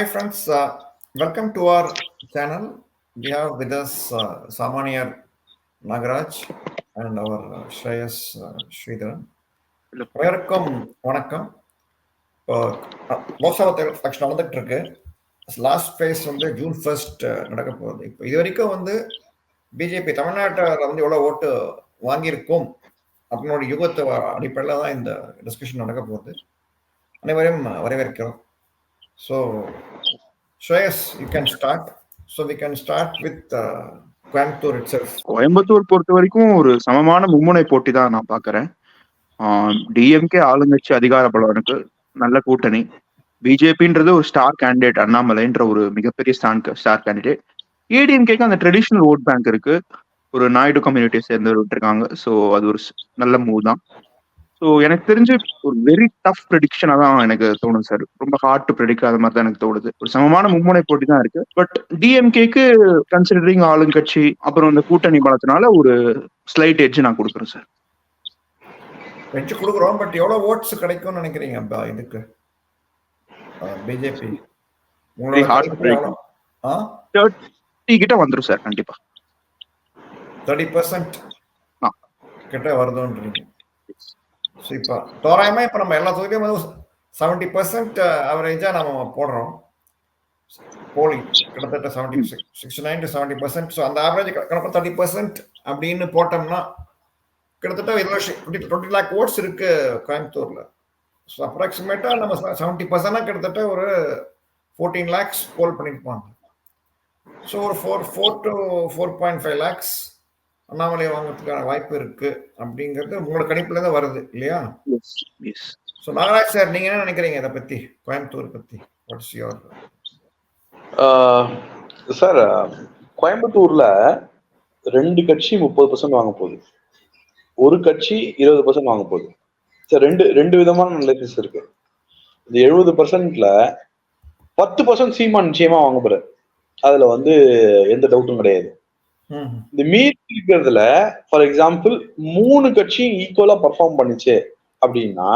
Hi friends, uh, welcome to our channel. We have with us uh, Samaniyar Nagaraj and our uh, Shreyas uh, Sridharan. அனைவருக்கும் வணக்கம். இப்போ லோக்சபா இருக்கு last phase வந்து June first நடக்க போகுது. இப்போ இது வரைக்கும் வந்து பிஜேபி தமிழ்நாட்டில் வந்து எவ்வளோ ஓட்டு வாங்கியிருக்கும் அப்படின்னோட யுகத்தை அடிப்படையில் தான் இந்த டிஸ்கஷன் நடக்க போகுது. அனைவரையும் வரவேற்கிறோம். So, Shreyas, you can start. So we can start with Coimbatore Coimbatore itself. Coimbatore பொறுத்த வரைக்கும் ஒரு சமமான மும்முனை போட்டி தான் நான் பாக்குறேன் டிஎம்கே ஆளுங்கட்சி அதிகார பலவனுக்கு நல்ல கூட்டணி. பிஜேபின்றது ஒரு ஸ்டார் கேண்டிடேட் அண்ணாமலைன்ற ஒரு மிகப்பெரிய ஸ்டான் ஸ்டார் கேண்டிடேட் ஏடிஎம்கேக்கு அந்த ட்ரெடிஷ்னல் ஓட் பேங்க் இருக்கு. ஒரு நாயுடு கம்யூனிட்டியை சேர்ந்து விட்டுருக்காங்க ஸோ அது ஒரு நல்ல மூவ் தான். ஸோ எனக்கு தெரிஞ்சு ஒரு வெரி டஃப் ப்ரெடிக்ஷனா தான் எனக்கு தோணுது சார் ரொம்ப ஹார்ட் டு ப்ரெடிக்ட் அது மாதிரி தான் எனக்கு தோணுது. ஒரு சமமான மும்முனை போட்டி தான் இருக்கு. பட் டிஎம்கேக்கு கன்சிடரிங் ஆளுங்கட்சி அப்புறம் இந்த கூட்டணி பலத்தினால ஒரு ஸ்லைட் எட்ஜ் நான் கொடுக்குறேன் சார் வச்சு கொடுக்குறோம் பட் எவ்வளோ ஓட்ஸ் கிடைக்கும்னு நினைக்கிறீங்க அப்ப இதுக்கு? பிஜேபி தேர்ட்டி கிட்ட வந்துரும் சார் கண்டிப்பா. Thirty percent. கிட்ட வருதுன்றீங்க. ஸோ இப்போ தோராயமாக இப்போ நம்ம எல்லா தொகுதியும் வந்து செவன்ட்டி பர்சன்ட் அவரேஜாக நம்ம போடுறோம். போலிங் கிட்டத்தட்ட seventy six sixty nine to seventy percent so அந்த ஆவரேஜ் கணக்கு தேர்ட்டி பர்சன்ட் அப்படின்னு போட்டோம்னா கிட்டத்தட்ட இருபது டுவெண்ட்டி லேக் ஓட்ஸ் இருக்கு கோயம்புத்தூர்ல. ஸோ அப்ராக்சிமேட்டாக நம்ம செவன்ட்டி பர்சன்டாக கிட்டத்தட்ட ஒரு ஃபோர்டீன் லேக்ஸ் போல் பண்ணியிருப்பாங்க ஸோ ஒரு four four to four point five lakhs Annamalai வாங்குறதுக்கான வாய்ப்பு இருக்கு அப்படிங்கிறது உங்களோட கணிப்புல தான் வருது இல்லையா? ஸோ நாகராஜ் சார் நீங்க என்ன நினைக்கிறீங்க இதை பத்தி? கோயம்புத்தூர் பத்தி. வாட்ஸ் யுவர் சார் கோயம்புத்தூர்ல ரெண்டு கட்சி முப்பது பர்சன்ட் வாங்க போகுது. ஒரு கட்சி இருபது பர்சன்ட் வாங்க போகுது. சார் ரெண்டு ரெண்டு விதமான அனலைசிஸ் இருக்கு. இந்த எழுபது பர்சன்ட்ல பத்து பர்சன்ட் சீமா நிச்சயமா வாங்க போறாரு. அதுல வந்து எந்த டவுட்டும் கிடையாது. இந்த மீதி இருக்கிறதுல ஃபார் எக்ஸாம்பிள் மூணு கட்சியும் ஈக்குவலா பர்ஃபார்ம் பண்ணுச்சு அப்படின்னா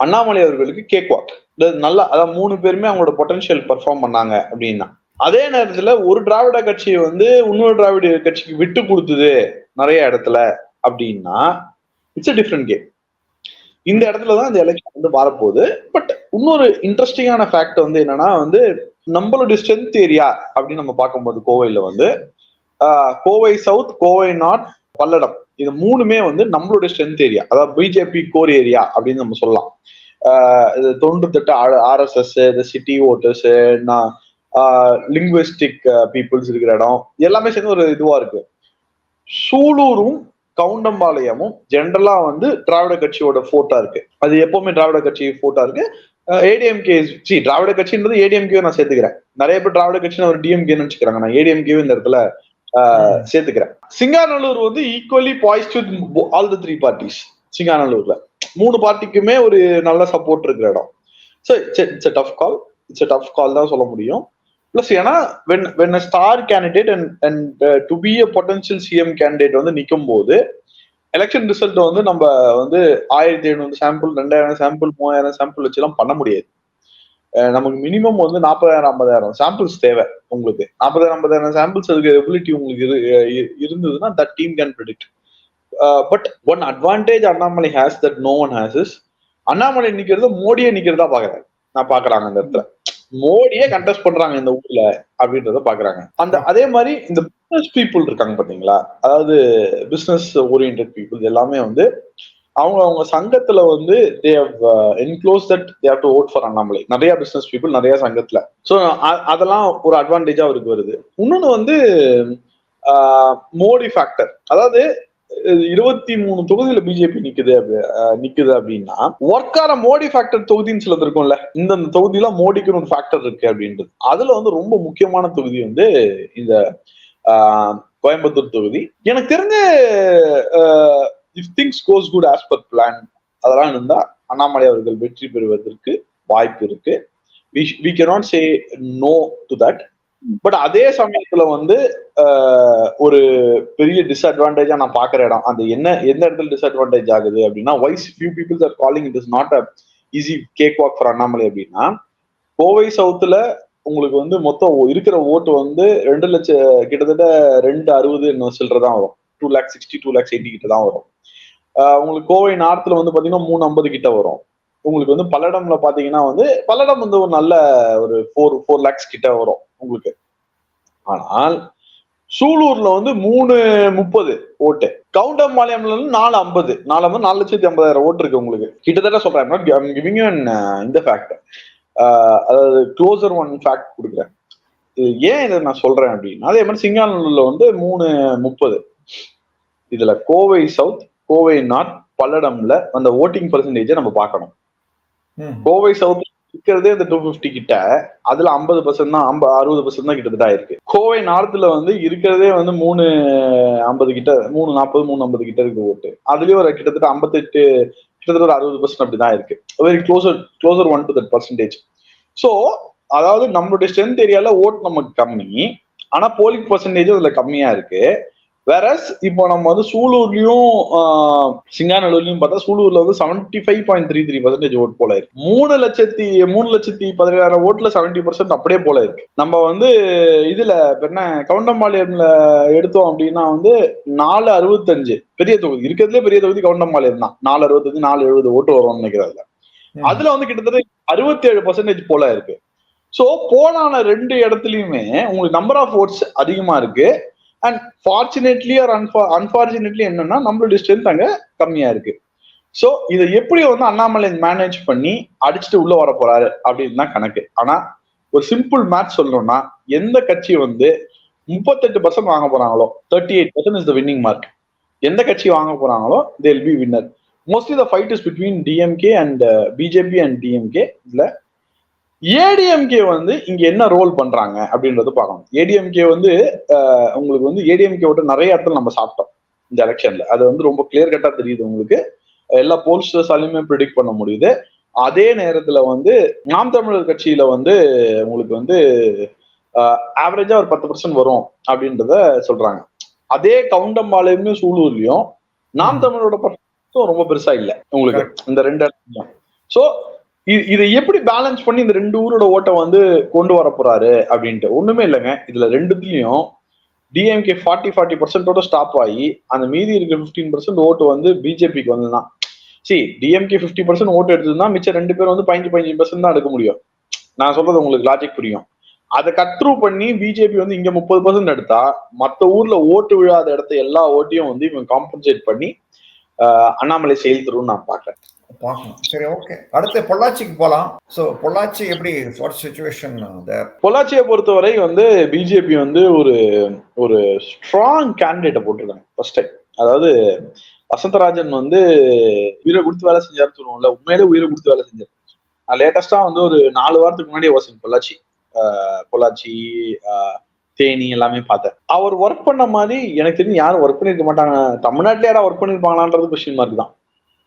அண்ணாமலை அவர்களுக்கு கேக் வாக் நல்லா அதான் மூணு பேருமே அவங்களோட பொட்டன்ஷியல் பர்ஃபார்ம் பண்ணாங்க அப்படின்னா. அதே நேரத்துல ஒரு திராவிட கட்சியை வந்து இன்னொரு திராவிட கட்சிக்கு விட்டு கொடுத்தது நிறைய இடத்துல அப்படின்னா இட்ஸ் அ டிஃப்ரெண்ட் கேம் இந்த இடத்துல தான் இந்த எலெக்ஷன் வந்து வரப்போகுது பட் இன்னொரு இன்ட்ரெஸ்டிங்கான ஃபேக்ட் வந்து என்னன்னா வந்து நம்மளுடைய ஸ்ட்ரென்த் ஏரியா அப்படின்னு நம்ம பார்க்கும்போது கோவையில் வந்து கோவை சவுத் கோவை நார்த் பல்லடம். இது மூணுமே வந்து நம்மளுடைய ஸ்ட்ரென்த் ஏரியா அதாவது பிஜேபி கோர் ஏரியா அப்படின்னு நம்ம சொல்லலாம். ஆஹ், இது தொன்று திட்ட ஆர்எஸ்எஸ் இந்த சிட்டி ஓட்டர்ஸ் லிங்குவிஸ்டிக் பீப்புள்ஸ் இருக்கிற இடம் எல்லாமே சேர்ந்து ஒரு இதுவா இருக்கு. சூலூரும் கவுண்டம்பாளையமும் ஜென்ரலா வந்து திராவிட கட்சியோட ஃபோட்டா இருக்கு. அது எப்பவுமே திராவிட கட்சி ஃபோட்டா இருக்கு. ஏடிஎம்கே சி திராவிட கட்சின்றது ஏடிஎம்கே நான் சேர்த்துக்கிறேன். நிறைய பேர் திராவிட கட்சின்னு ஒரு டிஎம்கே நினைச்சுக்கிறாங்க. நான் ஏடிஎம்கே இந்த இடத்துல சேர்த்துக்கிறேன். சிங்காநல்லூர் வந்து equally poised with all the three parties சிங்காநல்லூர்ல. மூணு பார்ட்டிக்குமே ஒரு நல்ல சப்போர்ட் இருக்கிற இடம். So it's tough call it's tough call தான் சொல்ல முடியும். பிளஸ் ஏன்னா when when a star candidate and and to be a potential CM candidate வந்து நிற்கும் போது எலெக்ஷன் ரிசல்ட் வந்து நம்ம வந்து ஆயிரத்தி எழுநூறு சாம்பிள் ரெண்டாயிரம் சாம்பிள் மூவாயிரம் சாம்பிள் வச்சுலாம் பண்ண முடியாது. நமக்கு மினிமம் வந்து நாற்பதாயிரம் ஐம்பதாயிரம் சாம்பிள்ஸ் தேவை உங்களுக்கு. நாற்பதாயிரம் ஐம்பதாயிரம் சாம்பிள்ஸ் அதுக்கு எபிலிட்டி உங்களுக்கு இரு- இருந்ததுன்னா that team can predict but one advantage Annamalai has that no one has is Annamalai நிக்கிறத மோடியே நிக்கிறதா பாக்குறாங்க நான் பாக்குறாங்க அந்த இடத்துல. மோடியே கண்டெஸ்ட் பண்றாங்க இந்த ஊர்ல அப்படின்றத பாக்குறாங்க அந்த அதே மாதிரி இந்த பிசினஸ் பீப்புள் இருக்காங்க பாத்தீங்களா அதாவது பிசினஸ் ஓரியன்ட் பீப்புள் எல்லாமே வந்து அவங்க அவங்க சங்கத்துல வந்து they enclose that they have to vote for Annamalai. நிறைய பிசினஸ் பீப்புள் நிறைய சங்கத்துல. ஸோ அதெல்லாம் ஒரு அட்வான்டேஜா அவருக்கு வருது. இன்னொன்னு வந்து மோடி ஃபேக்டர் அதாவது இருபத்தி மூணு தொகுதியில பிஜேபி நிக்குது அப்படி- நிக்குது அப்படின்னா ஒர்க்கார மோடி ஃபேக்டர் தொகுதின்னு சிலது இருக்கும்ல. இந்த தொகுதியில மோடிக்குன்னு ஒரு ஃபேக்டர் இருக்கு அப்படின்றது. அதுல வந்து ரொம்ப முக்கியமான தொகுதி வந்து இந்த கோயம்புத்தூர் தொகுதி. எனக்கு தெரிஞ்ச if things goes good as per plan அதெல்லாம் இருந்தா அண்ணாமலை அவர்கள் வெற்றி பெறுவதற்கு வாய்ப்பு இருக்கு. We cannot say no to that but அதே சமயத்துல வந்து ஒரு பெரிய டிஸ்அட்வான்டேஜா நான் பாக்குற இடம். அந்த என்ன எந்த இடத்துல டிஸ்அட்வான்டேஜ் ஆகுது அப்படின்னா why's few peoples are calling it is not a easy cake walk for Annamalai அப்படின்னா கோவை சவுத்துல உங்களுக்கு வந்து மொத்தம் இருக்கிற ஓட்டு வந்து ரெண்டு லட்சம் கிட்டத்தட்ட ரெண்டு அறுபது என்ன சில்லற தான் வரும். Two lakh sixty two lakhs eighty கிட்ட தான் வரும். உங்களுக்கு கோவை நார்த்தில் வந்து பார்த்தீங்கன்னா மூணு ஐம்பது கிட்ட வரும். உங்களுக்கு வந்து பல்லடம்ல பாத்தீங்கன்னா வந்து பல்லடம் வந்து ஒரு நல்ல ஒரு ஃபோர் ஃபோர் லேக்ஸ் கிட்ட வரும் உங்களுக்கு. ஆனால் சூலூர்ல வந்து மூணு முப்பது ஓட்டு. கவுண்டம்பாளையம்ல இருந்து நாலு ஐம்பது. நாலு ஐம்பது நாலு லட்சத்தி ஐம்பதாயிரம் ஓட்டு இருக்கு உங்களுக்கு. கிட்டத்தட்ட சொல்றேன். கிவிங் இந்த ஃபேக்ட் அதாவது க்ளோசர் ஒன் ஃபேக்ட் கொடுக்குறேன். இது ஏன் இதை நான் சொல்றேன் அப்படின்னா அதே மாதிரி சிங்கானூர்ல வந்து மூணு முப்பது. இதுல கோவை சவுத் கோவை நார்த் பல்லடம்ல அந்த ஓட்டிங் பர்சன்டேஜை நம்ம பார்க்கணும். கோவை சவுத் இருக்கிறதே இந்த டூ பிப்டி கிட்ட அதுல ஐம்பது பர்சன்ட் தான் ஐம்பது அறுபது பர்சன்ட் தான் கிட்டத்தட்ட இருக்கு கோவை நார்த்ல வந்து இருக்கிறதே வந்து மூணு ஐம்பது கிட்ட மூணு நாற்பது மூணு ஐம்பது கிட்ட இருக்கு ஓட்டு அதுலயும் ஒரு கிட்டத்தட்ட ஐம்பத்தெட்டு கிட்டத்தட்ட ஒரு அறுபது பர்சன்ட் அப்படிதான் இருக்கு. Very closer closer one to that percentage so அதாவது நம்மளுடைய ஸ்ட்ரென்த் ஏரியால ஓட் நமக்கு கம்மி ஆனா போலிங் பர்சன்டேஜ் அதுல கம்மியா இருக்கு. வேற இப்போ நம்ம வந்து சூலூர்லயும் சிங்காநல்லூர்லயும் பார்த்தா சூலூர்ல வந்து seventy five point three three percentage vote போல இருக்கு. மூணு லட்சத்தி மூணு லட்சத்தி பதினேழாயிரம் ஓட்டுல செவன்டி பர்சன்ட் அப்படியே போல இருக்கு. நம்ம வந்து இதுல என்ன கவுண்டம்பாளையம்ல எடுத்தோம் அப்படின்னா வந்து நாலு அறுபத்தஞ்சு. பெரிய தொகுதி. இருக்கிறதுலே பெரிய தொகுதி கவுண்டம்பாளையம் தான். நாலு அறுபத்தஞ்சு நாலு எழுபது ஓட்டு வரும்னு நினைக்கிறதுல ம். அதுல வந்து கிட்டத்தட்ட அறுபத்தி ஏழு பர்சன்டேஜ் போல இருக்கு. சோ போலான ரெண்டு இடத்துலயுமே உங்களுக்கு நம்பர் ஆஃப் ஓட்ஸ் அதிகமா இருக்கு. அண்ட் ஃபார்ச்சுனேட்லி ஆர் அன்பார்ச்சுனேட்லி என்னன்னா நம்மளுடைய ஸ்ட்ரென்த் அங்கே கம்மியா இருக்கு. ஸோ இதை எப்படி வந்து அண்ணாமலை மேனேஜ் பண்ணி அடிச்சுட்டு உள்ள வர போறாரு அப்படின்னு தான் கணக்கு. ஆனா ஒரு சிம்பிள் மேட்ச் சொல்லணும்னா எந்த கட்சி வந்து முப்பத்தெட்டு பர்சன்ட் வாங்க போறாங்களோ thirty eight percent is the winning mark எந்த கட்சி வாங்க போறாங்களோ they'll be winner mostly the fight is between DMK and BJP and DMK இதுல ஏடிஎம்கே வந்து இங்க என்ன ரோல் பண்றாங்க அப்படின்றத பார்க்கணும். ஏடிஎம்கே வந்து உங்களுக்கு வந்து ஏடிஎம்கே ஓட்ட நிறைய இடத்துல நம்ம சாப்பிட்டோம் இந்த எலெக்ஷன்ல அது வந்து ரொம்ப கிளியர் கட்டா தெரியுது உங்களுக்கு. எல்லா போல்ஸ்டர்ஸாலையுமே ப்ரிடிக்ட் பண்ண முடியுது. அதே நேரத்துல வந்து நாம் தமிழர் கட்சியில வந்து உங்களுக்கு வந்து ஆவரேஜா ஒரு பத்து பர்சன்ட் வரும் அப்படின்றத சொல்றாங்க. அதே கவுண்டம்பாளையமும் சூலூர்லயும் நாம் ம். தமிழோட பர்சன்டும் ரொம்ப பெருசா இல்ல. உங்களுக்கு இந்த ரெண்டு இடத்துலயும். சோ இதை எப்படி பேலன்ஸ் பண்ணி இந்த ரெண்டு ஊரோட ஓட்டை வந்து கொண்டு வர போறாரு அப்படின்ட்டு ஒண்ணுமே இல்லைங்க. இதுல ரெண்டுத்துலயும் டிஎம்கே ஃபார்ட்டி ஃபார்ட்டி பர்சன்டோட ஸ்டாப் ஆகி அந்த மீதி இருக்க ஃபிஃப்டீன் பர்சன்ட் ஓட்டு வந்து பிஜேபிக்கு வந்துதான். சி டிஎம்கே ஃபிஃப்டி பர்சன்ட் ஓட்டு எடுத்ததுன்னா மிச்சம் ரெண்டு பேரும் வந்து பதினஞ்சு பதினஞ்சு பர்சன்ட் தான் எடுக்க முடியும். நான் சொல்றது உங்களுக்கு லாஜிக் புரியும். அதை கட்ரூ பண்ணி பிஜேபி வந்து இங்க முப்பது பர்சன்ட் எடுத்தா மற்ற ஊர்ல ஓட்டு விழாத இடத்த எல்லா ஓட்டையும் வந்து இவன் காம்பன்சேட் பண்ணி அண்ணாமலை செயல்தருன்னு நான் பாக்குறேன் பார்க்கணும். சரி ஓகே அடுத்து பொள்ளாச்சிக்கு போகலாம் ஸோ பொள்ளாச்சி எப்படி வாட் சுச்சுவேஷன் பொள்ளாச்சியை பொறுத்தவரை வந்து பிஜேபி வந்து ஒரு ஒரு ஸ்ட்ராங் கேண்டிடேட்டை போட்டிருக்காங்க ஃபர்ஸ்ட் டைம் அதாவது வசந்தராஜன் வந்து உயிரை கொடுத்து வேலை செஞ்சாரு சொல்லுவோம்ல உண்மையிலே உயிரை கொடுத்து வேலை செஞ்சாரு. நான் லேட்டஸ்டா வந்து ஒரு நாலு வாரத்துக்கு முன்னாடி வாசிங் பொள்ளாச்சி. பொள்ளாச்சி தேனி எல்லாமே பார்த்தேன். அவர் ஒர்க் பண்ண மாதிரி எனக்கு தெரிஞ்சு யாரும் ஒர்க் பண்ணிருக்க மாட்டாங்க. தமிழ்நாட்டில் யாராவது ஒர்க் பண்ணிருப்பாங்களான்றது கொஸ்டின் மார்க் தான்.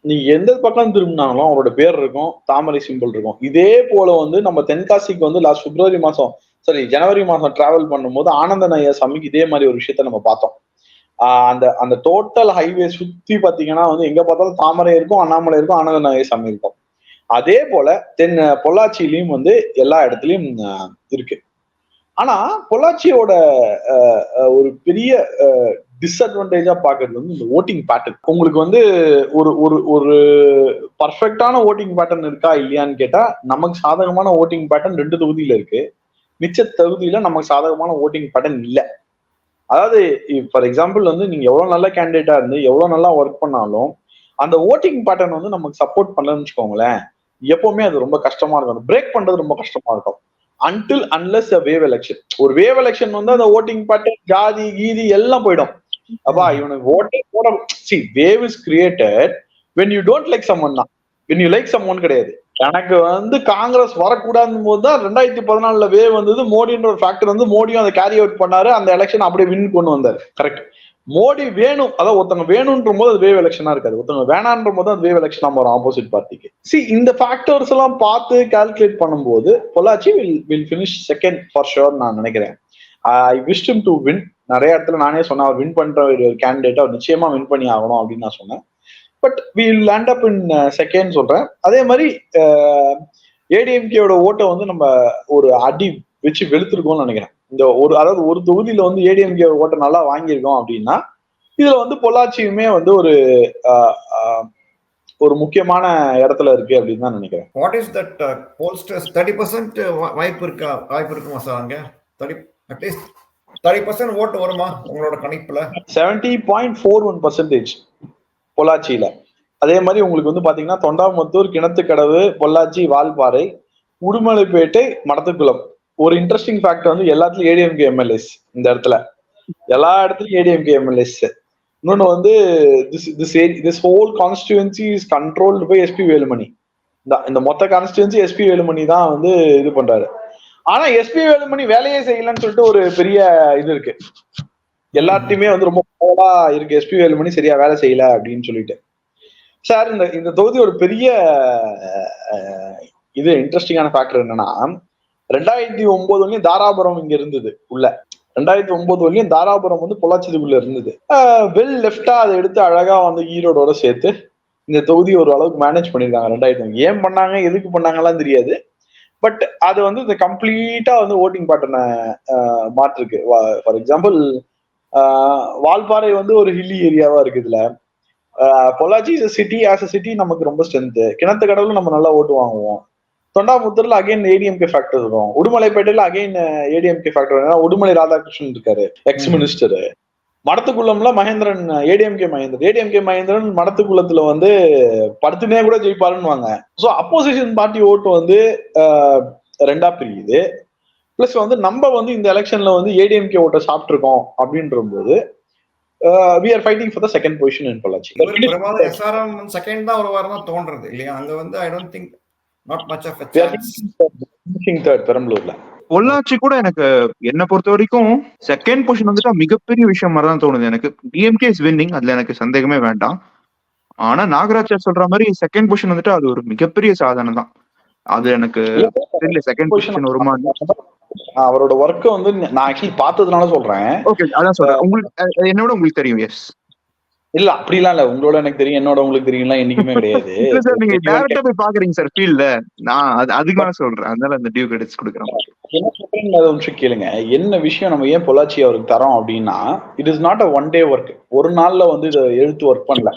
நீங்க எந்த பக்கம் திரும்பினாலும் அவரோட பேர் இருக்கும் தாமரை சிம்பிள் இருக்கும். இதே போல வந்து நம்ம தென்காசிக்கு வந்து லாஸ்ட் பிப்ரவரி மாசம் சாரி ஜனவரி மாசம் டிராவல் பண்ணும்போது ஆனந்த நாயர் சாமிக்கு இதே மாதிரி ஒரு விஷயத்த நம்ம பார்த்தோம். ஆஹ் அந்த அந்த டோட்டல் ஹைவே சுத்தி பாத்தீங்கன்னா வந்து எங்க பார்த்தாலும் தாமரை இருக்கும் அண்ணாமலை இருக்கும் ஆனந்த நாயர் சாமி இருக்கும். அதே போல தென் பொள்ளாச்சியிலையும் வந்து எல்லா இடத்துலயும் இருக்கு. ஆனா பொள்ளாச்சியோட ஒரு பெரிய டிஸ்அட்வான்டேஜா பாக்குறது வந்து இந்த ஓட்டிங் பேட்டர்ன் உங்களுக்கு வந்து ஒரு ஒரு ஒரு பர்ஃபெக்டான ஓட்டிங் பேட்டர்ன் இருக்கா இல்லையான்னு கேட்டா நமக்கு சாதகமான ஓட்டிங் பேட்டர்ன் ரெண்டு தொகுதியில இருக்கு. மிச்ச தகுதியில நமக்கு சாதகமான ஓட்டிங் பேட்டர்ன் இல்ல. அதாவது ஃபார் எக்ஸாம்பிள் வந்து நீங்க எவ்வளவு நல்ல கேண்டிடேட்டா இருந்து எவ்வளவு நல்லா ஒர்க் பண்ணாலும் அந்த ஓட்டிங் பேட்டர்ன் வந்து நமக்கு சப்போர்ட் பண்ணலன்னு வச்சுக்கோங்களேன் எப்பவுமே அது ரொம்ப கஷ்டமா இருக்கும். பிரேக் பண்றது ரொம்ப கஷ்டமா இருக்கும். அன்டில் அன்லெஸ் வேவ் எலெக்ஷன் ஒரு வேவ் எலெக்ஷன் வந்து அந்த ஓட்டிங் பேட்டர்ன் ஜாதி கீதி எல்லாம் போயிடும். அப்பா இவனுக்கு ஓட்டே போட see wave is created when you don't like someone தான். When you like someone கிடையாது. எனக்கு வந்து காங்கிரஸ் வரக்கூடாதுன்னு போது தான் ரெண்டாயிரத்தி பதினாலுல வேவ் வந்தது. மோடின்ற ஒரு ஃபேக்டர் வந்து மோடியும் அதை கேரி அவுட் பண்ணாரு. அந்த எலெக்ஷன் அப்படியே வின் கொண்டு வந்தாரு. கரெக்ட் மோடி வேணும். அதாவது ஒருத்தவங்க வேணும்ன்ற போது அது வேவ் எலெக்ஷனா இருக்காது. ஒருத்தவங்க வேணான்ற போது அது வேவ் எலெக்ஷனா வரும் ஆப்போசிட் பார்ட்டிக்கு சி இந்த ஃபேக்டர்ஸ் எல்லாம் பார்த்து கால்குலேட் பண்ணும்போது Pollachi will will finish second for sure நான் நினைக்கிறேன். ஐ விஷ் டு வின் நிறைய இடத்துல நானே சொன்னேன் அவர் வின் பண்ற ஒரு கேண்டிடேட் அவர் நிச்சயமா வின் பண்ணி ஆகணும் அப்படின்னு நான் சொன்னேன். But we land up in second சொல்றேன். அதே மாதிரி uh, ஏடிஎம்கேயோட ஓட்டை வந்து நம்ம ஒரு அடி வச்சு வெளுத்திருக்கோம்னு நினைக்கிறேன். இந்த ஒரு அதாவது ஒரு தொகுதியில வந்து ஏடிஎம்கே ஓட்டை நல்லா வாங்கியிருக்கோம் அப்படின்னா இதுல வந்து பொள்ளாச்சியுமே வந்து ஒரு uh, uh, ஒரு முக்கியமான இடத்துல இருக்கு அப்படின்னு தான் நினைக்கிறேன். What is that pollsters thirty percent வாய்ப்பு இருக்கா? வாய்ப்பு இருக்குமா சார் அங்க? தேர்ட்டி அட்லீஸ்ட் தேர்ட்டி பர்சன்ட் ஓட்டு வருமா உங்களோட கணிப்புல? Seventy point four one percentage பொள்ளாச்சியில. அதே மாதிரி உங்களுக்கு வந்து பாத்தீங்கன்னா தொண்டாமுத்தூர் கிணத்துக்கடவு பொள்ளாச்சி வால்பாறை உடுமலைப்பேட்டை மடத்துக்குளம். ஒரு இன்ட்ரெஸ்டிங் ஃபேக்ட் வந்து எல்லாத்துலயும் ஏடிஎம்கே எம்எல்ஏஸ் இந்த இடத்துல. எல்லா இடத்துலயும் ஏடிஎம்கே எம்எல்ஏஸ் இன்னொன்னு வந்து this this this whole constituency is controlled by SP Velumani இந்த இந்த மொத்த கான்ஸ்டியூன்சி எஸ்பி வேலுமணி தான் வந்து இது பண்றாரு. ஆனா எஸ்பி வேலுமணி வேலையே செய்யலன்னு சொல்லிட்டு ஒரு பெரிய இது இருக்கு. எல்லாத்தையுமே வந்து ரொம்ப போலா இருக்கு எஸ்பி வேலுமணி சரியா வேலை செய்யல அப்படின்னு சொல்லிட்டு. சார் இந்த இந்த தொகுதி ஒரு பெரிய இது இன்ட்ரெஸ்டிங்கான ஃபேக்டர் என்னன்னா ரெண்டாயிரத்தி ஒன்பது வரையும் தாராபுரம் இங்க இருந்தது உள்ள. ரெண்டாயிரத்தி ஒன்பது வரையும் தாராபுரம் வந்து பொள்ளாச்சிதுக்குள்ள இருந்தது. வெல் லெஃப்டா அதை எடுத்து அழகா வந்து ஈரோடோட சேர்த்து இந்த தொகுதி ஒரு அளவுக்கு மேனேஜ் பண்ணியிருக்காங்க ரெண்டாயிரத்தி ஏன் பண்ணாங்க எதுக்கு பண்ணாங்கலாம் தெரியாது. பட் அது வந்து இந்த கம்ப்ளீட்டா வந்து ஓட்டிங் பேட்டர்னை மாற்றிருக்கு. ஃபார் எக்ஸாம்பிள் வால்பாறை வந்து ஒரு ஹில்லி ஏரியாவா இருக்கு இதுல. ஆஹ் Pollachi city as a city நமக்கு ரொம்ப ஸ்ட்ரென்த் கிணத்து கடவுள் நம்ம நல்லா ஓட்டு வாங்குவோம். தொண்டாமுத்தூர்ல அகைன் ஏடிஎம்கே ஃபேக்டர் இருக்கும் உடுமலைப்பேட்டையில again ADMK factor Udumalai Radhakrishnan இருக்காரு எக்ஸ் மினிஸ்டர் மடத்துக்குள்ளம்ல மகேந்திரன் ஏடிஎம்கே மகேந்திரன். ஏடிஎம்கே மகேந்திரன் மடத்துக்குள்ளத்துல வந்து படுத்துனே கூட ஜெயிப்பாருன்னு வாங்க ஸோ அப்போசிஷன் பார்ட்டி ஓட்டு வந்து ரெண்டா பிரியுது. பிளஸ் வந்து நம்ம வந்து இந்த எலெக்ஷன்ல வந்து ஏடிஎம்கே ஓட்டை சாப்பிட்டுருக்கோம் அப்படின்ற போது we are fighting for the second position in Pollachi SRM second தான் ஒரு வாரம் தான் தோன்றது. இல்லையா? அங்க வந்து I don't think not much of third பெரம்பலூர்ல. Pollachi கூட எனக்கு என்ன பொறுத்த வரைக்கும் செகண்ட் பொசிஷன் வந்துட்டா மிகப்பெரிய விஷயம் மாதிரி தான் தோணுது. எனக்கு டிஎம்கே இஸ் வின்னிங் அதுல எனக்கு சந்தேகமே வேண்டாம். ஆனா நாகராஜ் சார் சொல்ற மாதிரி செகண்ட் பொசிஷன் வந்துட்டு அது ஒரு மிகப்பெரிய சாதனை தான். அது எனக்கு தெரியல செகண்ட் பொசிஷன் வருமா? அவரோட ஒர்க்கை வந்து நான் ஆக்சுவலி பார்த்ததுனால சொல்றேன். ஓகே அதான் சொல்றேன். உங்களுக்கு என்னோட உங்களுக்கு தெரியும் எஸ் இல்ல அப்படிலாம் இல்ல. உங்களோட எனக்கு தெரியும் என்னோட உங்களுக்கு தெரியும்லாம் என்னைக்குமே கிடையாது. சார் நீங்க டேரக்டா போய் பாக்குறீங்க சார் ஃபீல்ட்ல நான் அது அதுக்கு நான் சொல்றேன். அதனால அந்த டியூ கிரெடிட்ஸ் கொடுக்குறேன். என்ன அதை நிமிஷம் கேளுங்க. என்ன விஷயம் நம்ம ஏன் பொள்ளாச்சி அவருக்கு தரோம் அப்படின்னா it is not a one day work ஒரு நாள்ல வந்து இதை எழுத்து ஒர்க் பண்ணல.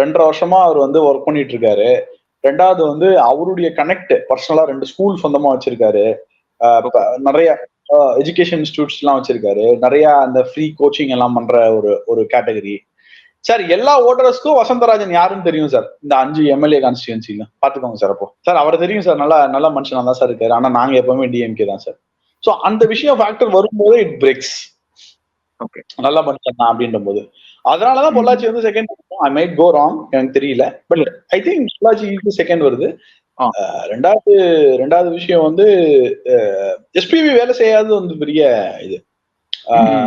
ரெண்டரை வருஷமா அவர் வந்து ஒர்க் பண்ணிட்டு இருக்காரு. ரெண்டாவது வந்து அவருடைய கனெக்ட் பர்சனலா ரெண்டு ஸ்கூல் சொந்தமா வச்சிருக்காரு. நிறைய எஜுகேஷன் இன்ஸ்டியூட்ஸ் எல்லாம் வச்சிருக்காரு. நிறைய அந்த ஃப்ரீ கோச்சிங் எல்லாம் பண்ற ஒரு ஒரு கேட்டகரி சார் எல்லா ஓட்டர்ஸ்க்கும் வசந்தராஜன் யாருன்னு தெரியும் சார் இந்த அஞ்சு எம்எல்ஏ கான்ஸ்டியூன்சில பாத்துக்கோங்க சார் அப்போ. சார் அவர் தெரியும் சார் நல்லா நல்ல மனுஷனா தான் சார் இருக்காரு. ஆனா நாங்க எப்பவுமே டிஎம்கே தான் சார் சோ அந்த விஷயம் ஃபேக்டர் வரும்போது இட் பிரேக்ஸ். நல்ல மனுஷன் தான் அப்படின்ற போது. அதனாலதான் பொள்ளாச்சி வந்து second I might go wrong எனக்கு தெரியல. But I think Pollachi second வருது. ஆ. அஹ் ரெண்டாவது ரெண்டாவது விஷயம் வந்து எஸ்பிவி வேலை செய்யாதது வந்து பெரிய இது.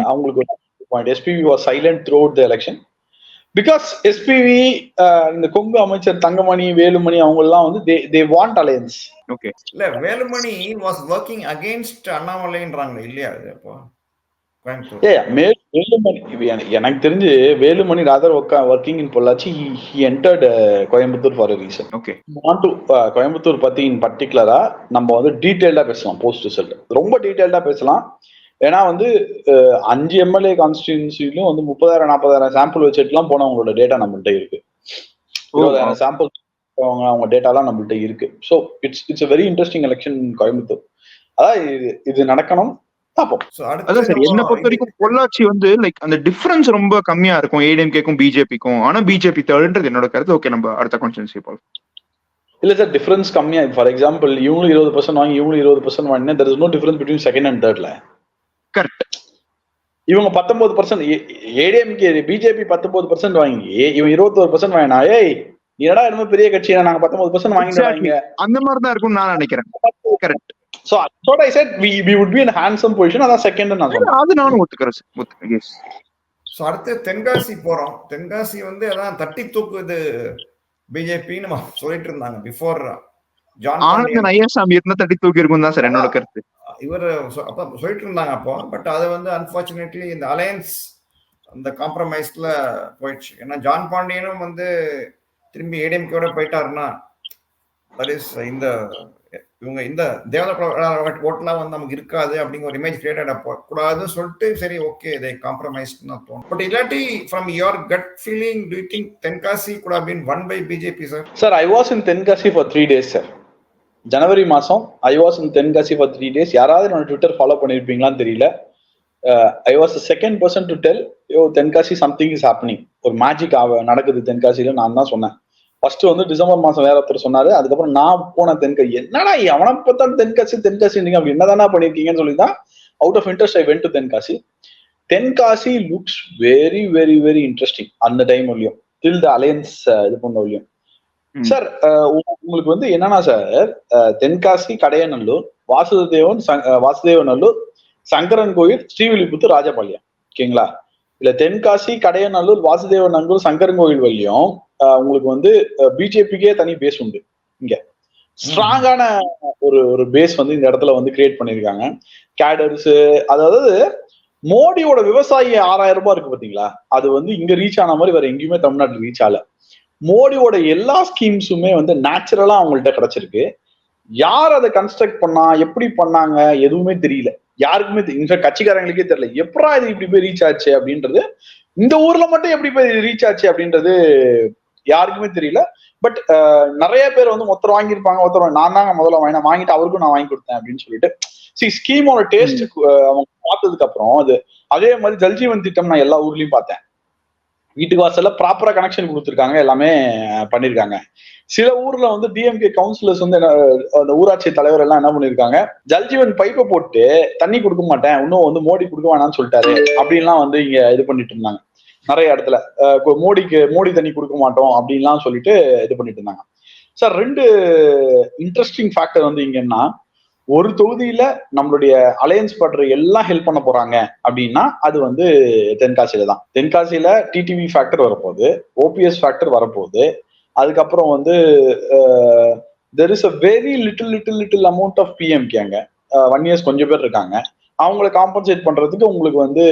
அவங்களுக்கு point SPV was silent throughout the election because SPV இந்த கொங்கு அமைச்சர் தங்கமணி வேலுமணி அவங்க எல்லாம் வந்து they they want alliance okay இல்ல வேலுமணி வாஸ் ஒர்க்கிங் அகைன்ஸ்ட் அண்ணாமலைன்றாங்க இல்லையா அது அப்போ? எனக்கு- தெரிஞ்சு Velumani rather working in Pollachi. He entered Coimbatore for reason okay Coimbatore பத்தி இன் பர்டிகுலரா நம்ம வந்து டீடைல்டா பேசலாம் போஸ்ட் ரிசல்ட் ரொம்ப டீடைல்டா பேசலாம். ஏன்னா வந்து அஞ்சு எம்எல்ஏ கான்ஸ்டியூன்சிலும் வந்து முப்பதாயிரம் நாற்பதாயிரம் சாம்பிள் வச்சுட்டுலாம் போனவங்களோட டேட்டா நம்மள்ட்ட இருக்கு. இருபதாயிரம் சாம்பிள் அவங்க அவங்க டேட்டாலாம் நம்மள்ட்ட இருக்கு. So it's it's very interesting election Coimbatore அதான் இது இது நடக்கணும். அதான் சார் என்ன பொறுத்த வரைக்கும் பொள்ளாச்சி வந்து லைக் அந்த டிஃபரன்ஸ் ரொம்ப கம்மியா இருக்கும் ஏடிஎம்கேக்கும் பிஜேபிக்கும் ஆனா பிஜேபி தேர்ட்ன்றது என்னோட கருத்து. ஓகே நம்ம அடுத்த கான்ஸ்டன்சி போல் இல்ல சார் டிஃபரன்ஸ் கம்மியா ஃபார் எக்ஸாம்பிள் இவங்களும் இருபது பர்சன்ட் வாங்கி இவங்களும் இருபது பர்சன்ட் வாங்கினா there is no difference between second and தேர்ட்ல correct இவங்க பத்தொன்பது பர்சன்ட் ஏடிஎம்கே பிஜேபி பத்தொன்பது பர்சன்ட் வாங்கி இவங்க இருபத்தோரு பர்சன்ட் வாங்கினா ஏய் என்னடா என்னமோ பெரிய கட்சி நாங்க பத்தொன்பது பர்சன்ட். வாங்கிட்டு அந்த மாதிரி தான் இருக்கும்னு நான் நினைக்கிறேன். கரெக்ட் சோ அதோட I said we we would be in handsome position அதான் செகண்ட் நான் சொல்றேன். அது நானும் ஒத்துக்கிறேன் எஸ் ஸோ அடுத்து தென்காசி போறோம். தென்காசி வந்து அதான் தட்டி தூக்குது பிஜேபின்னு சொல்லிட்டு இருந்தாங்க பிஃபோர் ஆனந்தன் பாண்டியன் ஐயாசாமி இருந்தா தட்டி தூக்கி இருக்கும் தான் சார் என்னோட கருத்து. இவர் அப்ப சொல்லிட்டு இருந்தாங்க அப்போ பட் அது வந்து அன்பார்ச்சுனேட்லி இந்த அலையன்ஸ் அந்த காம்ப்ரமைஸ்ல போயிடுச்சு. ஏன்னா ஜான் பாண்டியனும் வந்து திரும்பி ஏடிஎம்கேட போயிட்டாருன்னா தட் இஸ் இந்த இவங்க இந்த தேவேந்திர ஓட்டெல்லாம் வந்து நமக்கு இருக்காது அப்படிங்கிற ஒரு இமேஜ் கிரியேட் கூடாதுன்னு சொல்லிட்டு சரி ஓகே இதை காம்ப்ரமைஸ்னு தோணும். பட் இல்லாட்டி from your gut feeling to think Tenkasi கூட been one by BJP sir sir I was in Tenkasi for three days sir ஜனவரி மாதம் I was in Tenkasi for three days யாராவது என்னோட ட்விட்டர் ஃபாலோ பண்ணியிருப்பீங்களான்னு தெரியல. I was second person to tell you Tenkasi something is happening ஒரு magic நடக்குது தென்காசியில நான் தான் சொன்னேன். ஃபர்ஸ்ட் வந்து டிசம்பர் மாசம் வேற ஒருத்தர் சொன்னாரு. அதுக்கப்புறம் நான் போன தென்காசி என்னடா எவனை பார்த்தா தென்காசி தென்காசி நீங்க அப்படி என்னதானா பண்ணிருக்கீங்கன்னு சொல்லி தான் out of interest I went to Tenkasi Tenkasi looks very very very interesting அந்த டைம் வரையும் டில் த அலையன்ஸ் இது பண்ண வரையும் சார் உங்களுக்கு வந்து என்னன்னா சார் தென்காசி கடையநல்லூர் வாசுதேவன் சங்- வாசுதேவநல்லூர் சங்கரன் கோயில் ஸ்ரீவில்லிபுத்தூர் ராஜபாளையம். ஓகேங்களா? இல்ல தென்காசி கடையநல்லூர் வாசுதேவன் நல்லூர் சங்கரன் கோயில் வழியும் உங்களுக்கு வந்து பிஜேபிக்கே தனி பேஸ் உண்டு. இங்க. ஸ்ட்ராங்கான ஒரு ஒரு பேஸ் வந்து இந்த இடத்துல வந்து கிரியேட் பண்ணிருக்காங்க கேடர்ஸ் அதாவது மோடியோட விவசாயி ஆறாயிரம் ரூபாய் இருக்கு பாத்தீங்களா? அது வந்து இங்க ரீச் ஆன மாதிரி வேற எங்கேயுமே தமிழ்நாட்டுல ரீச் ஆகல. மோடியோட எல்லா ஸ்கீம்ஸுமே வந்து நேச்சுரலா அவங்கள்ட்ட கிடைச்சிருக்கு. யார் அதை கன்ஸ்ட்ரக்ட் பண்ணா எப்படி பண்ணாங்க எதுவுமே தெரியல. யாருக்குமே இன்ஃபேக்ட் கட்சிக்காரங்களுக்கே தெரியல. எப்படா இது இப்படி போய் ரீச் ஆச்சு அப்படின்றது இந்த ஊர்ல மட்டும் எப்படி போய் ரீச் ஆச்சு அப்படின்றது யாருக்குமே தெரியல. பட் நிறைய பேர் வந்து மொத்தம் வாங்கியிருப்பாங்க ஒருத்தர் நான் தாங்க முதல்ல வாங்கினா வாங்கிட்டு அவருக்கும் நான் வாங்கி கொடுத்தேன் அப்படின்னு சொல்லிட்டு. சி ஸ்கீமோட டேஸ்ட் அவங்க பார்த்ததுக்கு அப்புறம் அது அதே மாதிரி ஜல்ஜீவன் திட்டம் நான் எல்லா ஊர்லயும் பார்த்தேன். வீட்டுக்கு வாசல்ல ப்ராப்பரா கனெக்ஷன் கொடுத்துருக்காங்க எல்லாமே பண்ணிருக்காங்க. சில ஊர்ல வந்து டிஎம்கே கவுன்சிலர்ஸ் வந்து என்ன, அந்த ஊராட்சி தலைவர் எல்லாம் என்ன பண்ணிருக்காங்க ஜல்ஜீவன் பைப்பை போட்டு தண்ணி கொடுக்க மாட்டேன் இன்னும் வந்து மோடி கொடுக்க வேணாம்னு சொல்லிட்டாரு அப்படின்லாம் வந்து இங்க இது பண்ணிட்டு இருந்தாங்க. நிறைய இடத்துல மோடிக்கு மோடி தண்ணி கொடுக்க மாட்டோம் அப்படின்லாம் சொல்லிட்டு இது பண்ணிட்டு இருந்தாங்க. சார் ரெண்டு இன்ட்ரெஸ்டிங் ஃபேக்டர் வந்து இங்கன்னா ஒரு தொகுதியில நம்மளுடைய அலையன்ஸ் பண்ற எல்லாம் ஹெல்ப் பண்ண போறாங்க அப்படின்னா அது வந்து தென்காசியில தான். தென்காசியில டிடிவி ஃபேக்டர் வரப்போகுது ஓபிஎஸ் ஃபேக்டர் வரப்போகுது. அதுக்கப்புறம் வந்து there is a very little little little amount of PMK அங்க. ஒன் இயர்ஸ் கொஞ்சம் பேர் இருக்காங்க. அவங்கள காம்பன்சேட் பண்றதுக்கு உங்களுக்கு வந்து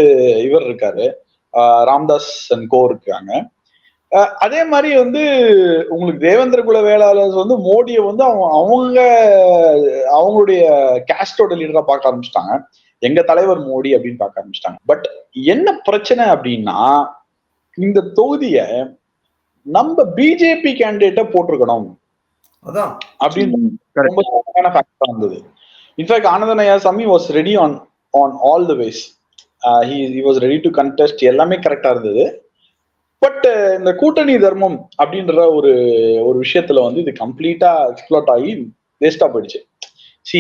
இவர் இருக்காரு. ராம்தாஸ் அண்ட் கோ இருக்காங்க. அதே மாதிரி வந்து உங்களுக்கு தேவேந்திர குல வேளாளர்ஸ் வந்து மோடியை வந்து அவங்க அவங்க அவங்களுடைய கேஸ்டோட லீடரா பார்க்க ஆரம்பிச்சிட்டாங்க. எங்க தலைவர் மோடி அப்படின்னு பார்க்க ஆரம்பிச்சிட்டாங்க. பட் என்ன பிரச்சனை அப்படின்னா இந்த தொகுதிய நம்ம பிஜேபி கேண்டிடேட்டை போட்டிருக்கணும். அதான். அப்படின்னு. ரொம்ப இருந்தது. In fact ஆனந்தனையா Sami was ready on on all the ways he was ready to contest எல்லாமே கரெக்டா இருந்தது. பட் இந்த கூட்டணி தர்மம் அப்படின்ற ஒரு ஒரு விஷயத்துல வந்து இது கம்ப்ளீட்டா எக்ஸ்ப்ளோட் ஆகி வேஸ்டா போயிடுச்சு. சி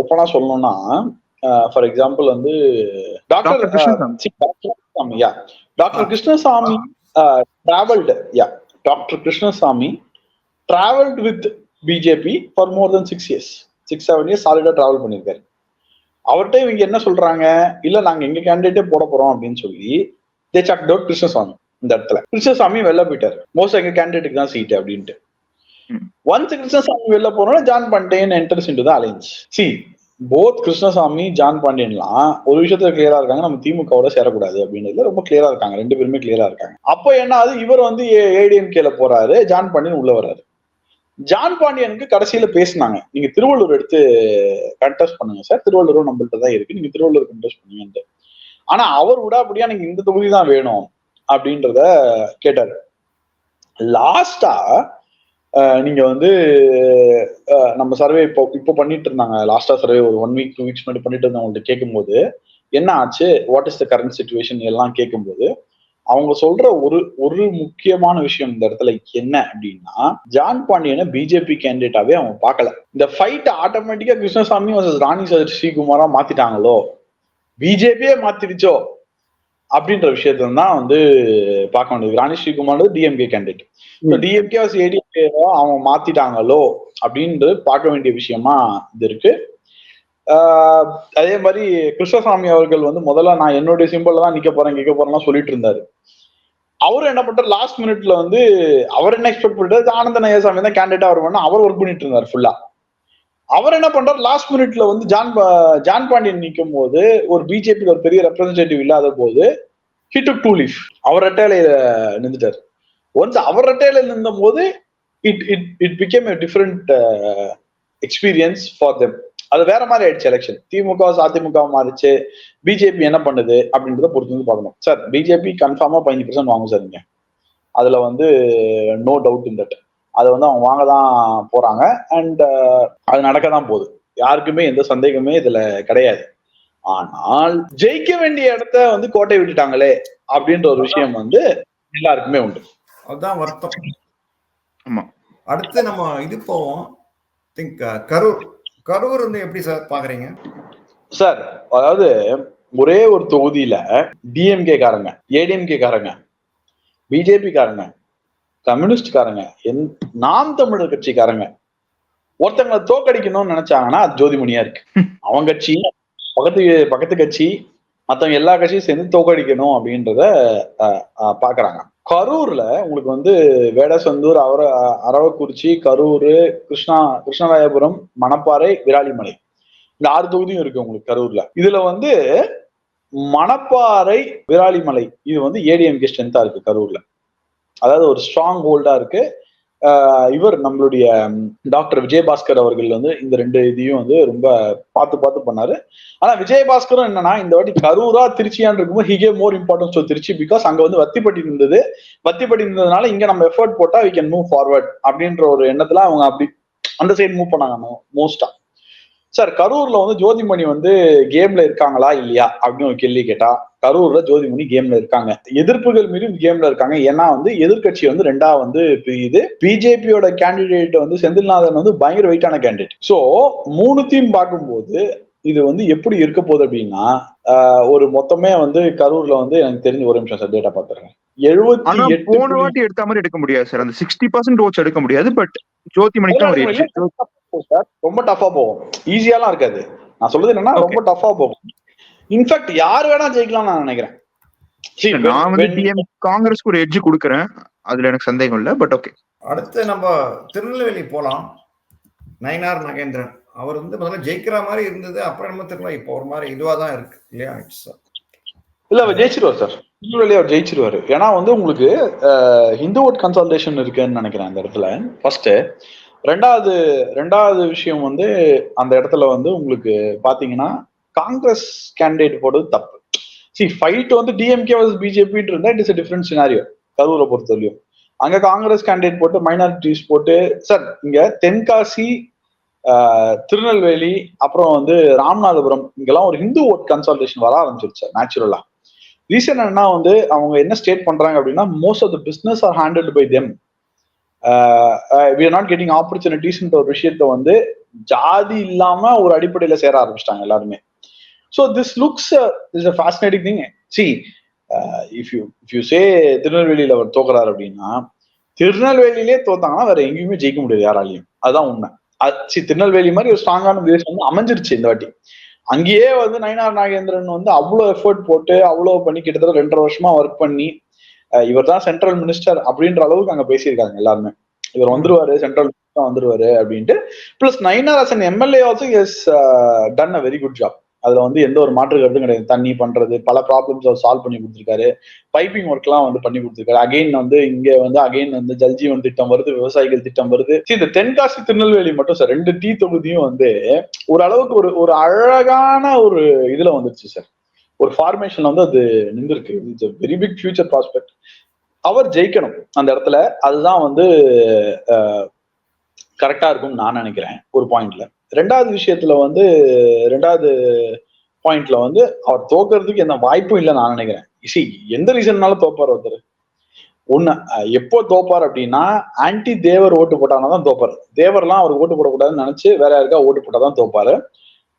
ஓப்பனா சொல்லணும்னா ஃபார் எக்ஸாம்பிள் வந்து doctor. Krishnasamy. Yeah doctor Krishnasamy travelled yeah doctor Krishnasamy travelled with BJP for more than six years six seven years சாலிடா travel பண்ணியிருக்காரு. அவர்கிட்ட இவங்க என்ன சொல்றாங்க? இல்ல நாங்க எங்க கேண்டிடேட்டே போட போறோம் அப்படின்னு சொல்லி தே சக் டவுட் கிருஷ்ணசாமி. இந்த இடத்துல. கிருஷ்ணசாமி வெளில போயிட்டாரு. மோஸ்ட் எங்க கேண்டிடேட்டுக்கு தான் சீட் அப்படின்ட்டு. ஒன்ஸ் கிருஷ்ணசாமி வெளில போனோட John Pandian enters into the alliance see both Krishnasamy John பாண்டியன்லாம் ஒரு விஷயத்துல கிளியரா இருக்காங்க. நம்ம திமுகவோட சேரக்கூடாது அப்படின்றதுல ரொம்ப கிளியரா இருக்காங்க. ரெண்டு பேருமே கிளியரா இருக்காங்க. அப்போ என்ன ஆகுது? இவர் வந்து ஏடிஎம்கேல போறாரு. ஜான் பாண்டியன் உள்ள வராரு ஜான் பாண்டியனுக்கு கடைசியில பேசினாங்க. நீங்க திருவள்ளூர் எடுத்து கண்டெஸ்ட் பண்ணுங்க சார் திருவள்ளூரும் நம்மள்ட்ட தான் இருக்கு. நீங்க திருவள்ளூர் கண்டெஸ்ட் பண்ணுங்கன்ட்டு ஆனா அவர் விடாப்படியா நீங்க இந்த தொகுதி தான் வேணும். அப்படின்றத கேட்டாரு. லாஸ்டா நீங்க வந்து நம்ம சர்வே இப்போ இப்போ பண்ணிட்டு இருந்தாங்க. லாஸ்டா சர்வே ஒரு ஒன் வீக் டூ வீக்ஸ் முன்னாடி பண்ணிட்டு இருந்தவங்கள்ட்ட கேட்கும்போது என்ன ஆச்சு? What is the current situation எல்லாம் கேட்கும்போது அவங்க சொல்ற ஒரு ஒரு முக்கியமான விஷயம் இந்த இடத்துல என்ன அப்படின்னா ஜான் பாண்டியனை பிஜேபி கேண்டிடேட்டாவே அவங்க பார்க்கல. இந்த ஃபைட் ஆட்டோமேட்டிக்கா கிருஷ்ணசாமி ராணி சதர் ஸ்ரீகுமாரா மாத்திட்டாங்களோ? பிஜேபியே மாத்திடுச்சோ? அப்படின்ற விஷயத்துல தான் வந்து பார்க்க வேண்டியது. Rani Srikumar DMK candidate DMK ADMK அவங்க மாத்திட்டாங்களோ அப்படின்றது பார்க்க வேண்டிய விஷயமா இது இருக்கு. ஆஹ் அதே மாதிரி கிருஷ்ணசாமி அவர்கள் வந்து முதல்ல நான் என்னுடைய சிம்பிள் தான் நிக்க போறேன் கேட்க போறேன்லாம் சொல்லிட்டு இருந்தாரு. அவரும் என்ன பண்ற லாஸ்ட் மினிட்ல வந்து அவர் என்ன எக்ஸ்பெக்ட் பண்ணிட்டு ஆனந்த நயசாமி தான் கேண்டிடேட் அவர் அவர் ஒர்க் பண்ணிட்டு இருந்தார் ஃபுல்லா அவர் என்ன பண்றாரு? லாஸ்ட் மினிட்ல வந்து ஜான் பா- ஜான் பாண்டியன் நிற்கும் போது ஒரு பிஜேபி ஒரு பெரிய ரெப்ரஸன்டேட்டிவ் இல்லாத போது ஹி டுக் டூ லீஃப் அவர் ரெட்டையில நின்றுட்டார் ஒன்ஸ் அவர் ரெட்டையில நின்ற போது it it it became a different experience for them அது வேற மாதிரி ஆயிடுச்சு எலெக்ஷன் திமுக அதிமுக மாறிச்சு. பிஜேபி என்ன பண்ணுது அப்படின்றத பொறுத்து வந்து பார்க்கணும். சார் பிஜேபி கன்ஃபார்மா பதினஞ்சு பர்சன்ட் வாங்கும் சார் நீங்க அதுல வந்து நோ டவுட் இன் தட் அதை வந்து அவங்க வாங்க தான் போறாங்க அண்ட் அது நடக்க தான் போகுது. யாருக்குமே எந்த சந்தேகமே இதுல கிடையாது. ஆனால் ஜெயிக்க வேண்டிய இடத்த வந்து கோட்டை விட்டுட்டாங்களே அப்படின்ற ஒரு விஷயம் வந்து எல்லாருக்குமே உண்டு. அதுதான் வருத்தம். ஆமா. அடுத்து நம்ம இது போவோம். திங்க் கரூர். கரூர் வந்து எப்படி சார் பாக்குறீங்க? சார் அதாவது ஒரே ஒரு தொகுதியில டிஎம்கே காரங்க ஏடிஎம்கே காரங்க பிஜேபி காரங்க கம்யூனிஸ்ட் காரங்க என் நாம் தமிழர் கட்சிக்காரங்க. ஒருத்தங்களை தோக்கடிக்கணும்னு நினைச்சாங்கன்னா அது ஜோதிமணியா இருக்கு. அவன் கட்சி பக்கத்து பக்கத்து கட்சி மத்தவங்க எல்லா கட்சியும் சேர்ந்து தோக்கடிக்கணும் அப்படின்றத பாக்குறாங்க. கரூர்ல உங்களுக்கு வந்து வேடசந்தூர் அவர அரவக்குறிச்சி கரூர் கிருஷ்ணா கிருஷ்ணராயபுரம் மணப்பாறை விராலிமலை. இந்த ஆறு தொகுதியும் இருக்கு உங்களுக்கு கரூர்ல. இதுல வந்து மணப்பாறை விராலிமலை இது வந்து ஏடிஎம்கே ஸ்ட்ரென்த்தா இருக்கு கரூர்ல. அதாவது ஒரு ஸ்ட்ராங் ஹோல்டா இருக்கு இவர் நம்மளுடைய டாக்டர் விஜயபாஸ்கர் அவர்கள் வந்து இந்த ரெண்டு இதையும் வந்து ரொம்ப பார்த்து பார்த்து பண்ணாரு. ஆனா விஜயபாஸ்கரும் என்னன்னா இந்த வாட்டி கரூரா திருச்சியான் இருக்கும்போது he gave more importance to Trichy because அங்க வந்து வத்திப்பட்டி இருந்தது. வத்திப்பட்டி இருந்ததுனால இங்க நம்ம எஃபர்ட் போட்டா வி கேன் மூவ் ஃபார்வர்ட் அப்படின்ற ஒரு எண்ணத்துல அவங்க அப்படி அந்த சைடு மூவ் பண்ணாங்க மோஸ்டா சார் கரூர்ல வந்து ஜோதிமணி வந்து கேம்ல இருக்காங்களா இல்லையா அப்படின்னு ஒரு கேள்வி கேட்டா கரூர்ல ஜோதிமணி கேம்ல இருக்காங்க. எதிர்ப்புகள் மீறி கேம்ல இருக்காங்க. ஏன்னா வந்து எதிர்க்கட்சி வந்து ரெண்டா வந்து பிரியுது. பிஜேபியோட கேண்டிடேட் வந்து செந்தில்நாதன் வந்து பயங்கர வெயிட்டான கேண்டிடேட் சோ மூணுத்தையும் பார்க்கும்போது இது வந்து எப்படி இருக்க போகுது அப்படின்னா ஒரு மொத்தமே வந்து கரூர்ல வந்து எனக்கு தெரிஞ்ச ஒரு நிமிஷம் சார் டேட்டா பாத்துறேன் எழுபத்தி போன வாட்டி எடுத்த மாதிரி எடுக்க முடியாது சார். அந்த சிக்ஸ்டி பர்சன்ட் ஓட்ஸ் எடுக்க முடியாது பட் ஜோதி மணிக்கு ரொம்ப டஃபா போகும். ஈஸியாலாம் இருக்காது. நான் சொல்றது என்னன்னா ரொம்ப டஃபா போகும். இன்ஃபேக்ட் யார் வேணா ஜெயிக்கலாம் நான் நினைக்கிறேன். நான் வந்து டிஎம் காங்கிரஸ்க்கு ஒரு எட்ஜ் கொடுக்குறேன். அதுல எனக்கு சந்தேகம் இல்ல பட் ஓகே அடுத்து நம்ம திருநெல்வேலி போலாம். நயனார் நகேந்திரன் அவர் வந்து முதல்ல ஜெயிக்கிற மாதிரி இருந்தது அப்புறம் என்ன தெரியல இப்போ ஒரு மாதிரி இதுவா தான் இருக்கு. இல்லையா இல்ல ஜெயிச்சிருவார் சார். திருநெல்வேலி அவர் ஜெயிச்சிருவாரு. ஏன்னா வந்து உங்களுக்கு ஹிந்து ஓட் கன்சல்டேஷன் இருக்குன்னு நினைக்கிறேன் அந்த இடத்துல. ஃபர்ஸ்ட் ரெண்டாவது ரெண்டாவது விஷயம் வந்து அந்த இடத்துல வந்து உங்களுக்கு பாத்தீங்கன்னா காங்கிரஸ் கேண்டிடேட் போடுறது தப்பு. சி ஃபைட் வந்து டிஎம்கே வர்ஸ் பிஜேபி இருந்தா இட் இஸ் டிஃப்ரெண்ட் சினாரியோ கரூரை பொறுத்தவரையும் அங்க காங்கிரஸ் கேண்டிடேட் போட்டு மைனாரிட்டிஸ் போட்டு சார் இங்க தென்காசி திருநெல்வேலி அப்புறம் வந்து ராமநாதபுரம் இங்கெல்லாம் ஒரு ஹிந்து ஓட் கன்சல்டேஷன் வர ஆரம்பிச்சிருச்சு நேச்சுரலா ரீசன் என்ன வந்து அவங்க என்ன ஸ்டேட் பண்றாங்க அப்படின்னா most of the business are handle by them we are not getting ஆப்பர்ச்சுனிட்டிஸ்ன்ற ஒரு விஷயத்த வந்து ஜாதி இல்லாம ஒரு அடிப்படையில சேர ஆரம்பிச்சிட்டாங்க எல்லாருமே. So this looks is a fascinating thing see if you if you say திருநெல்வேலியில அவர் தோக்குறாரு அப்படின்னா திருநெல்வேலியிலே தோத்தாங்கன்னா வேற எங்கேயுமே ஜெயிக்க முடியாது யாராலையும். அதுதான் உண்மை. சி திருநெல்வேலி மாதிரி ஒரு ஸ்ட்ராங்கான பிளேஸ் வந்து அமைஞ்சிருச்சு இந்த வாட்டி. அங்கேயே வந்து நயனார் நாகேந்திரன் வந்து அவ்வளோ எஃபர்ட் போட்டு அவ்வளோ பண்ணி கிட்டத்தட்ட ரெண்டரை வருஷமா ஒர்க் பண்ணி இவர் தான் சென்ட்ரல் மினிஸ்டர் அப்படின்ற அளவுக்கு அங்க பேசியிருக்காங்க எல்லாருமே. இவர் வந்துருவாரு சென்ட்ரல் மினிஸ்டர் வந்துருவாரு அப்படின்ட்டு. Plus Nainar Hassan MLA also is done a very good job அதுல வந்து எந்த ஒரு மாற்று கருத்தும் கிடையாது. தண்ணி பண்றது பல ப்ராப்ளம்ஸ் அவர் சால்வ் பண்ணி கொடுத்துருக்காரு. பைப்பிங் ஒர்க் எல்லாம் வந்து பண்ணி கொடுத்துருக்காரு. அகைன் வந்து இங்க வந்து அகைன் வந்து ஜல்ஜீவன் திட்டம் வருது விவசாயிகள் திட்டம் வருது. இந்த தென்காசி திருநெல்வேலி மட்டும் சார் ரெண்டு டீ தொகுதியும் வந்து ஒரு அளவுக்கு ஒரு ஒரு அழகான ஒரு இதுல வந்துருச்சு சார் ஒரு ஃபார்மேஷன்ல வந்து அது நின்றுருக்கு. It's very big future prospect அவர் ஜெயிக்கணும் அந்த இடத்துல. அதுதான் வந்து கரெக்டா இருக்கும்னு நான் நினைக்கிறேன் ஒரு பாயிண்ட்ல ரெண்டாவது விஷயத்துல வந்து ரெண்டாவது பாயிண்ட்ல வந்து அவர் தோக்கிறதுக்கு எந்த வாய்ப்பும் இல்லை நான் நினைக்கிறேன். இசி எந்த ரீசன்னாலும் தோப்பார் ஒருத்தர். ஒண்ணு எப்போ தோப்பார் அப்படின்னா ஆன்டி தேவர் ஓட்டு போட்டாங்கன்னா தான் தோப்பார். தேவர்லாம் அவர் ஓட்டு போடக்கூடாதுன்னு நினைச்சு வேற யாருக்கா ஓட்டு போட்டாதான் தோப்பாரு.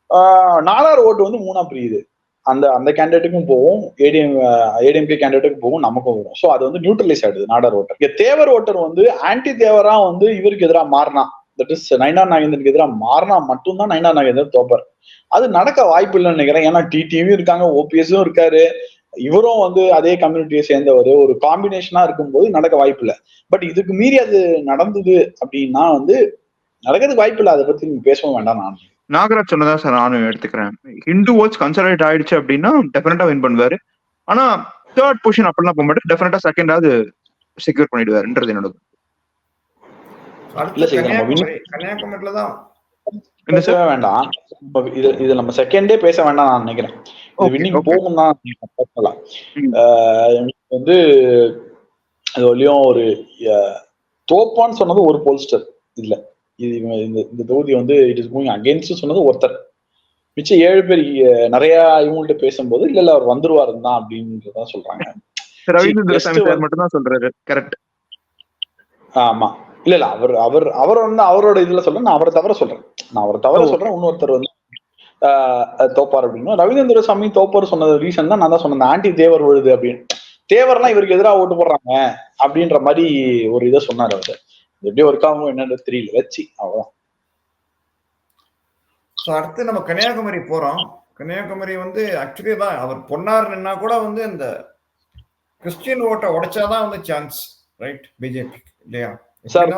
நாலாறு நாலார் ஓட்டு வந்து மூணா பிரியுது. அந்த அந்த கேண்டிடேட்டுக்கும் போகும் ஏடிஎம் ஏடிஎம்கே கேண்டிடேட்டுக்கும் போகும் நமக்கும் வரும். ஸோ அது வந்து நியூட்ரலைஸ் ஆயிடுது நாடார் ஓட்டர். இங்க தேவர் ஓட்டர் வந்து ஆன்டி தேவரா வந்து இவருக்கு எதிராக மாறினா தட் இஸ் நைனா நாகேந்திரனுக்கு எதிராக மாறினா மட்டும்தான் நைனா நாகேந்திரன் தோப்பார். அது நடக்க வாய்ப்பு இல்லைன்னு நினைக்கிறேன். ஏன்னா டிடிவியும் இருக்காங்க ஓபிஎஸும் இருக்காரு. இவரும் வந்து அதே கம்யூனிட்டியை சேர்ந்தவர். ஒரு காம்பினேஷனா இருக்கும்போது நடக்க வாய்ப்பு இல்லை. பட் இதுக்கு மீறி அது நடந்தது அப்படின்னா வந்து நடக்கிறதுக்கு வாய்ப்பு இல்லை. அதை பத்தி நீங்க பேசவும் வேண்டாம் நான். நாகராஜ் சொன்னதா சார் நானும் எடுத்துக்கிறேன். ஹிந்து வாட்ச் கன்சல்டேட் ஆயிடுச்சு அப்படின்னா டெஃபினட்டா வின் பண்ணுவாரு. ஆனா தேர்ட் பொசிஷன் அப்படிலாம் போக மாட்டேன் டெஃபினட்டா செகண்டாவது செக்யூர் பண்ணிடுவாருன்றது என்னோட இல்ல அடுத்து சரி, நம்ம கன்னியாகுமரி கன்னியாகுமரியில தான் என்ன சார் பேசவே வேண்டாம். இப்ப இது இது நம்ம செகண்டே பேச வேண்டாம் நான் நினைக்கிறேன். வின்னிங். போகும் தான் வந்து அது வழியும் ஒரு தோப்பான்னு சொன்னது ஒரு போல்ஸ்டர் இல்ல. இது இந்த இந்த தொகுதி வந்து இட் இஸ் கோயிங் அகேன்ஸ்ட் சொன்னது ஒருத்தர். மிச்சம் ஏழு பேர் நிறைய இவங்கள்ட்ட பேசும்போது இல்ல இல்ல அவர் வந்துருவாரு தான் அப்படின்றதான் சொல்றாங்க. ரவீந்திர மட்டும் தான் சொல்றாரு. கரெக்ட் ஆமா. இல்ல இல்ல அவர் அவர் அவர் வந்து அவரோட இதுல சொல்றேன். நான் அவரை தவிர சொல்றேன். நான் அவரை தவிர. சொல்றேன். இன்னொருத்தர் வந்து தோப்பார் அப்படின்னு. ரவீந்திர சாமி தோப்பார் சொன்னது ரீசன் தான். நான் தான் சொன்னேன் ஆன்டி தேவர் விழுது அப்படின்னு. தேவர்லாம் இவருக்கு எதிராக ஓட்டு போடுறாங்க அப்படின்ற மாதிரி ஒரு இதை சொன்னார் அவரு. எப்படி ஒர்க் ஆகும் என்னன்றது தெரியல. வச்சு அவ்வளவுதான். ஸோ அடுத்து நம்ம கன்னியாகுமரி போறோம். கன்னியாகுமரி வந்து ஆக்சுவலி தான் அவர் பொன்னார் நின்னா கூட வந்து இந்த கிறிஸ்டியன் ஓட்டை உடைச்சாதான் வந்து சான்ஸ் ரைட் பிஜேபி இல்லையா? சார்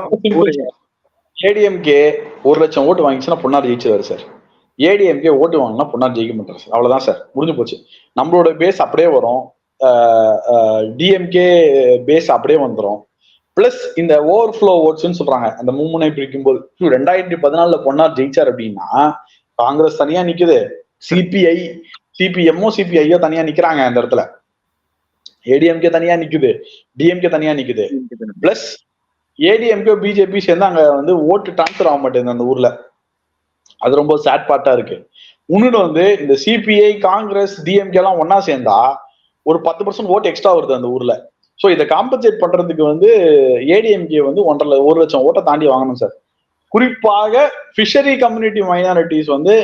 ஏடிஎம்கே ஒரு லட்சம் ஓட்டு வாங்கிச்சுன்னா பொன்னார் ஜெயிச்சிருவாரு சார் ஏடிஎம்கே ஓட்டு வாங்கினா பொன்னார் ஜெயிக்க மாட்டார் சார் அவ்வளவுதான் சார் முடிஞ்சு போச்சு. நம்மளோட பேஸ் அப்படியே வரும். டிஎம்கே பேஸ் அப்படியே வந்துரும். பிளஸ் இந்த ஓவர்ஃப்ளோ ஓட்ஸ்ன்னு சொல்றாங்க. அந்த மும்முனை பிரிக்கும் போது ரெண்டாயிரத்தி பதினாலுல பொன்னார் ஜெயிச்சார் அப்படின்னா காங்கிரஸ் தனியா நிக்குது. சிபிஐ சிபிஎம்ஓ சிபிஐயோ தனியா நிக்கிறாங்க அந்த இடத்துல. ஏடிஎம்கே தனியா நிக்குது. டிஎம்கே தனியா நிக்குது. பிளஸ் ஏடிஎம்கே பிஜேபி சேர்ந்து அங்க வந்து ஓட்டு டிரான்ஸ்ஃபர் ஆக மாட்டேங்குது அந்த ஊர்ல. அது ரொம்ப சேட் பார்ட்டா இருக்கு. இன்னொன்று வந்து இந்த சிபிஐ காங்கிரஸ் டிஎம்கே எல்லாம் ஒன்னா சேர்ந்தா ஒரு பத்து பர்சன்ட் ஓட்டு எக்ஸ்ட்ரா வருது அந்த ஊர்ல. ஸோ இதை காம்பன்சேட் பண்றதுக்கு வந்து ஏடிஎம்கே வந்து ஒன்றரை ஒரு லட்சம் ஓட்டை தாண்டி வாங்கணும் சார். குறிப்பாக ஃபிஷரி கம்யூனிட்டி மைனாரிட்டிஸ் வந்து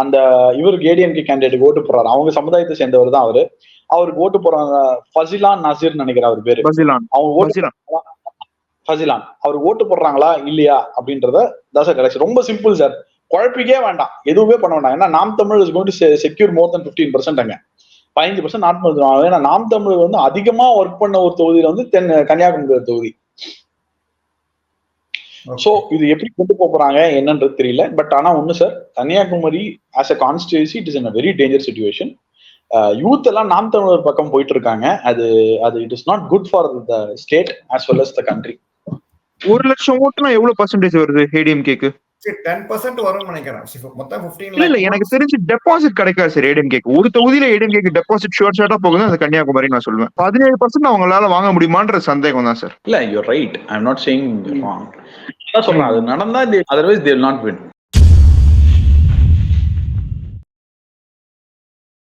அந்த இவருக்கு ஏடிஎம்கே கேண்டிடேட் ஓட்டு போடுறாரு. அவங்க சமுதாயத்தை சேர்ந்தவர் தான் அவரு. அவருக்கு ஓட்டு போறாங்க ஃபசிலான் நசீர் நினைக்கிறேன் அவர் பேரு. அவங்க ஓட்டு ஃபசிலான் அவர் ஓட்டு போடுறாங்களா இல்லையா அப்படின்றத தாசர் கலெக்ஷன் ரொம்ப சிம்பிள் சார் குழப்பிக்கே வேண்டாம். எதுவுமே பண்ண வேண்டாம். ஏன்னா Naam Tamil is going to secure more than fifteen percent அங்க. பதினஞ்சு பர்சன்ட் நாட் பண்ணுவாங்க ஏன்னா நாம் தமிழ் வந்து அதிகமா ஒர்க் பண்ண ஒரு தொகுதியில வந்து தென் கன்னியாகுமரி தொகுதி. சோ இது எப்படி கொண்டு போறாங்க என்னன்றது தெரியல. பட் ஆனா ஒண்ணு sir Kanyakumari as a constituency it is in very danger situation youth எல்லாம் நாம் தமிழர் பக்கம் போயிட்டு இருக்காங்க. அது அது it is not good for the state as well as the country ஒரு லட்சம் ஓட்டுனா எவ்வளவு பர்சன்டேஜ் வருது ஏடிஎம்கேக்கு சரி டென் பர்சன்ட் வரும்னு நினைக்கிறேன். மொத்தம் இல்ல இல்ல எனக்கு தெரிஞ்சு டெபாசிட் கிடைக்காது சார் ஏடிஎம்கேக்கு ஒரு தொகுதியில ஏடிஎம்கேக்கு டெபாசிட் ஷோர் ஷார்ட்டா போகுது அது கன்னியாகுமரி நான் சொல்லுவேன். பதினேழு பர்சன்ட் அவங்களால வாங்க முடியுமான்ற சந்தேகம் தான் சார். இல்ல right I am not saying wrong சொல்றேன் அது நடந்தா அதர்வைஸ் தேர் நாட் வின்